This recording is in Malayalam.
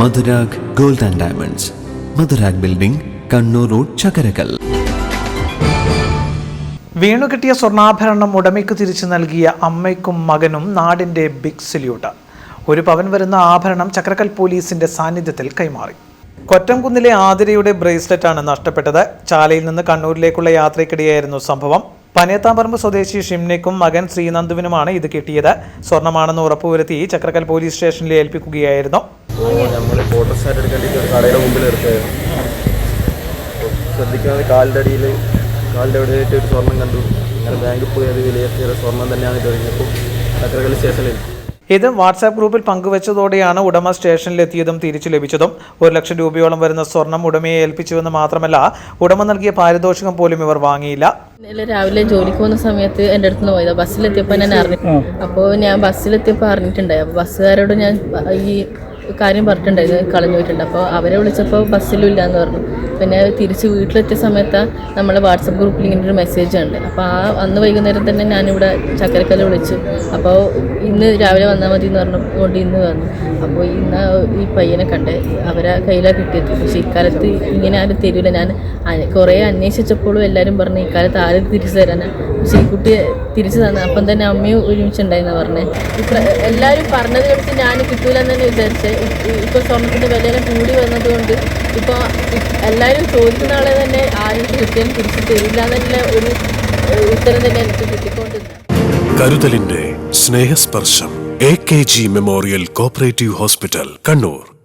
Madhurag gold and diamonds. Madhurag building Kannur road Chakkarakkal. വീണുകിട്ടിയ സ്വർണാഭരണം ഉടമയ്ക്ക് തിരിച്ചു നൽകിയ അമ്മയ്ക്കും മകനും നാടിന്റെ ബിഗ് സല്യൂട്ട് ഒരു പവൻ വരുന്ന ആഭരണം ചക്രക്കൽ പോലീസിന്റെ സാന്നിധ്യത്തിൽ കൈമാറി. കൊറ്റംകുന്നിലെ ആതിരയുടെ ബ്രേസ്ലെറ്റ് ആണ് നഷ്ടപ്പെട്ടത്. ചാലയിൽ നിന്ന് കണ്ണൂരിലേക്കുള്ള യാത്രയ്ക്കിടെയായിരുന്നു സംഭവം. പനേത്താമ്പറമ്പ് സ്വദേശി ഷിംനയ്ക്കും മകൻ ശ്രീനന്ദുവിനുമാണ് ഇത് കിട്ടിയത്. സ്വർണമാണെന്ന് ഉറപ്പുവരുത്തി ചക്രക്കൽ പോലീസ് സ്റ്റേഷനിൽ ഏൽപ്പിക്കുകയായിരുന്നു. അപ്പോൾ നമ്മൾ ഫോട്ടോ സ്റ്റാറ്റ് എടുക്കാൻ ഒരു കടയുടെ മുമ്പിൽ നിർത്തുകയായിരുന്നു ശ്രദ്ധിക്കാതെ ശ്രദ്ധിക്കുന്നത് കാലിന്റെ അടിയിൽ കാലിന്റെ അവിടെയായിട്ട് ഒരു സ്വർണം കണ്ടു. അങ്ങനെ ബാങ്കിൽ പോയി അത് വിലയിരുത്തിയ സ്വർണം തന്നെയാണ് തുടങ്ങിയപ്പോൾ അത്രകളി സ്റ്റേഷനിൽ ഇത് വാട്സാപ്പ് ഗ്രൂപ്പിൽ പങ്കുവച്ചതോടെയാണ് ഉടമ സ്റ്റേഷനിലെത്തിയതും തിരിച്ചു ലഭിച്ചതും. ഒരു ലക്ഷം രൂപയോളം വരുന്ന സ്വർണം ഉടമയെ ഏൽപ്പിച്ചുവെന്ന് മാത്രമല്ല ഉടമ നൽകിയ പാരിതോഷികം പോലും ഇവർ വാങ്ങിയില്ല. ഇന്നലെ രാവിലെ ജോലിക്ക് പോകുന്ന സമയത്ത് എന്റെ അടുത്ത് നിന്ന് പോയതാണ് ബസ്സിലെത്തിയപ്പോൾ ഞാൻ അറിഞ്ഞു. അപ്പോൾ ഞാൻ ബസ്സിലെത്തിയപ്പോൾ അറിഞ്ഞിട്ടുണ്ടായി. അപ്പോൾ ബസ്സുകാരോട് ഞാൻ ഈ കാര്യം പറഞ്ഞിട്ടുണ്ടായിരുന്നു കളഞ്ഞു പോയിട്ടുണ്ട്. അപ്പോൾ അവരെ വിളിച്ചപ്പോൾ ബസ്സിലും എന്ന് പറഞ്ഞു. പിന്നെ തിരിച്ച് വീട്ടിലെത്തിയ സമയത്ത് നമ്മളെ വാട്സപ്പ് ഗ്രൂപ്പിൽ ഇങ്ങനെ ഒരു മെസ്സേജ് ഉണ്ട്. അപ്പോൾ ആ അന്ന് വൈകുന്നേരം തന്നെ ഞാനിവിടെ ചക്കരക്കല്ല് വിളിച്ചു. അപ്പോൾ ഇന്ന് രാവിലെ വന്നാൽ മതി എന്ന് പറഞ്ഞുകൊണ്ട് ഇന്ന് വന്നു. അപ്പോൾ ഇന്ന് ഈ പയ്യനെ കണ്ട് അവരെ കയ്യിലാണ് കിട്ടിയത്. പക്ഷേ ഇക്കാലത്ത് ഇങ്ങനെ ആരും തരില്ല. ഞാൻ കുറേ അന്വേഷിച്ചപ്പോഴും എല്ലാവരും പറഞ്ഞു ഇക്കാലത്ത് ആരും തിരിച്ചു തരാനാണ് പക്ഷേ ഈ കുട്ടിയെ തിരിച്ചു തന്നെ. അപ്പം തന്നെ അമ്മയും ഒരുമിച്ചുണ്ടായിരുന്നു പറഞ്ഞത് ഇത്ര എല്ലാവരും പറഞ്ഞത് കേട്ട് ഞാൻ കിട്ടൂലെന്ന് തന്നെ വിചാരിച്ചത് ഇപ്പോൾ സ്വർണത്തിന്റെ വിലയെല്ലാം കൂടി വന്നതുകൊണ്ട് എല്ലാവരും ചോദിക്കുന്ന ആളെ തന്നെ ആരും കൃത്യം തിരിച്ചു തരില്ല എന്നുള്ള ഒരു ഉത്തരം തന്നെ എനിക്ക് കിട്ടിക്കൊണ്ടിരുന്നത്. കരുതലിന്റെ സ്നേഹസ്പർശം A K G memorial cooperative hospital Kannur.